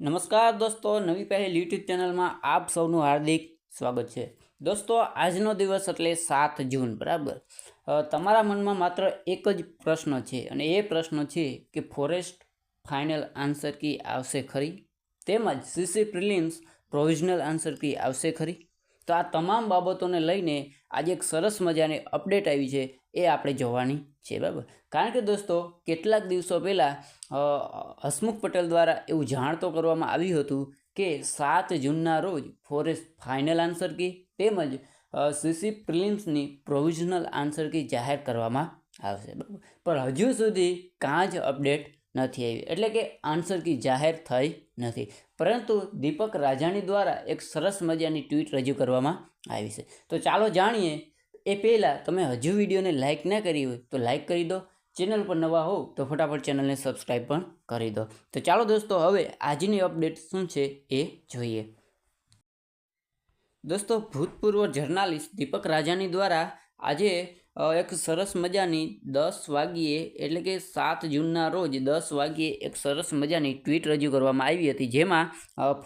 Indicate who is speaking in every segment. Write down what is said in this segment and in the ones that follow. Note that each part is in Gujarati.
Speaker 1: નમસ્કાર દોસ્તો, નવી પહેલ યુટ્યુબ ચેનલમાં આપ સૌનું હાર્દિક સ્વાગત છે. દોસ્તો, આજનો દિવસ એટલે સાત જૂન, બરાબર? તમારા મનમાં માત્ર એક જ પ્રશ્ન છે અને એ પ્રશ્ન છે કે ફોરેસ્ટ ફાઇનલ આન્સર કી આવશે ખરી? તેમજ CC prelims provisional answer key આવશે ખરી? તો આ તમામ બાબતોને લઈને આજે એક સરસ મજાની અપડેટ આવી છે એ આપણે જોવાની છે, બરાબર? કારણ કે દોસ્તો, કેટલાક દિવસો પહેલાં હસમુખ પટેલ દ્વારા એવું જાણતો કરવામાં આવ્યું હતું કે સાત જૂનના રોજ ફોરેસ્ટ ફાઇનલ આન્સર કી તેમજ સીસી પ્રિલિમ્સની પ્રોવિઝનલ આન્સર કી જાહેર કરવામાં આવશે, બરાબર? પણ હજુ સુધી કાં જ અપડેટ નથી આવી. એટલે કે આન્સર કી જાહેર થઈ નથી. પરંતુ દીપક રાજાણી દ્વારા એક સરસ મજાની ટ્વીટ રજૂ કરવામાં આવી છે. તો ચાલો જાણીએ, એ પહેલાં તમે હજુ વિડીયોને લાઇક ના કરી હોય તો લાઇક કરી દો. ચેનલ પર નવા હોવ તો ફટાફટ ચેનલને સબસ્ક્રાઈબ પણ કરી દો. તો ચાલો દોસ્તો, હવે આજની અપડેટ શું છે એ જોઈએ. દોસ્તો, ભૂતપૂર્વ જર્નાલિસ્ટ દીપક રાજાની દ્વારા આજે એક સરસ મજાની દસ વાગ્યે એટલે કે સાત જૂનના રોજ દસ વાગ્યે એક સરસ મજાની ટ્વીટ રજૂ કરવામાં આવી હતી. જેમાં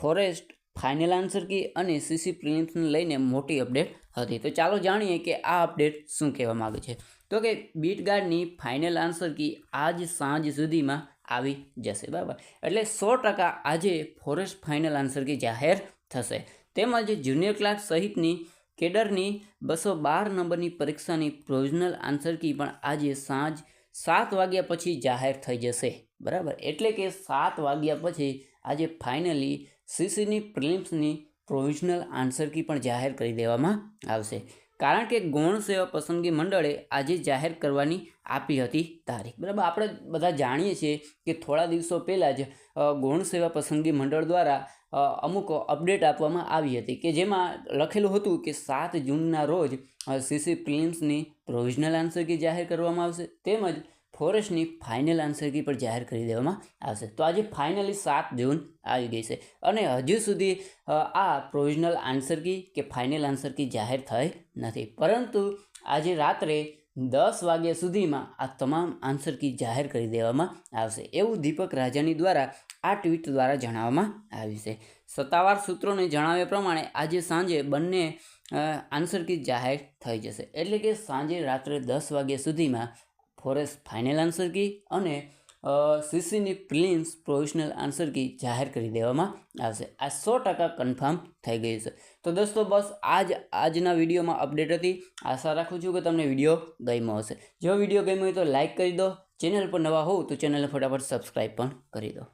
Speaker 1: ફોરેસ્ટ ફાઇનલ આન્સર કી અને સીસી પ્રિલિમ્સને લઈને મોટી અપડેટ હતી. તો ચાલો જાણીએ કે આ અપડેટ શું કહેવા માગે છે. તો કે બીટ ગાર્ડની ફાઇનલ આન્સર કી આજ સાંજ સુધીમાં આવી જશે. બરાબર? એટલે સો ટકા આજે ફોરેસ્ટ ફાઇનલ આન્સર કી જાહેર થશે. તેમજ જુનિયર ક્લાસ સહિતની કેડરની બસો બાર નંબરની પરીક્ષાની પ્રોવિઝનલ આન્સર કી પણ આજે સાંજ સાત વાગ્યા પછી જાહેર થઈ જશે. બરાબર? એટલે કે સાત વાગ્યા પછી આજે ફાઇનલી સીસીની પ્રિલિમ્સની પ્રોવિઝનલ આન્સર કી પણ જાહેર કરી દેવામાં આવશે. કારણ કે ગૌણ સેવા પસંદગી મંડળે આજે જાહેર કરવાની આપી હતી તારીખ. બરાબર, આપણે બધા જાણીએ છીએ કે થોડા દિવસો પહેલાં જ ગૌણ સેવા પસંદગી મંડળ દ્વારા અમુક અપડેટ આપવામાં આવી હતી કે જેમાં લખેલું હતું કે સાત જૂનના રોજ સીસી પ્રિલિમ્સની પ્રોવિઝનલ આન્સર કી જાહેર કરવામાં આવશે. તેમજ ફોરેસ્ટની ફાઇનલ આન્સર કી પણ જાહેર કરી દેવામાં આવશે. તો આજે ફાઇનલી સાત જૂન આવી ગઈ છે અને હજુ સુધી આ પ્રોવિઝનલ આન્સર કી કે ફાઇનલ આન્સર કી જાહેર થઈ નથી. પરંતુ આજે રાત્રે દસ વાગ્યા સુધીમાં આ તમામ આન્સર કી જાહેર કરી દેવામાં આવશે. એવું દીપક રાજાની દ્વારા આ ટ્વીટ દ્વારા જણાવવામાં આવ્યું છે. સત્તાવાર સૂત્રોને જણાવ્યા પ્રમાણે આજે સાંજે બંને આન્સર કી જાહેર થઈ જશે. એટલે કે સાંજે રાત્રે દસ વાગ્યા સુધીમાં ફોરેસ્ટ ફાઇનલ આન્સર કી અને સીસીની પ્રિલિમ્સ પ્રોવિઝનલ આન્સર કી જાહેર કરી દેવામાં આવશે. આ સો ટકા કન્ફર્મ થઈ ગયું છે. તો દોસ્તો, બસ આજ, આજના વિડીયોમાં અપડેટ હતી. આશા રાખું છું કે તમને વીડિયો ગમ્યો હશે. જો વીડિયો ગમ્યો હોય તો લાઇક કરી દો. ચેનલ પર નવા હોવ તો ચેનલને ફટાફટ સબસ્ક્રાઈબ પણ કરી દો.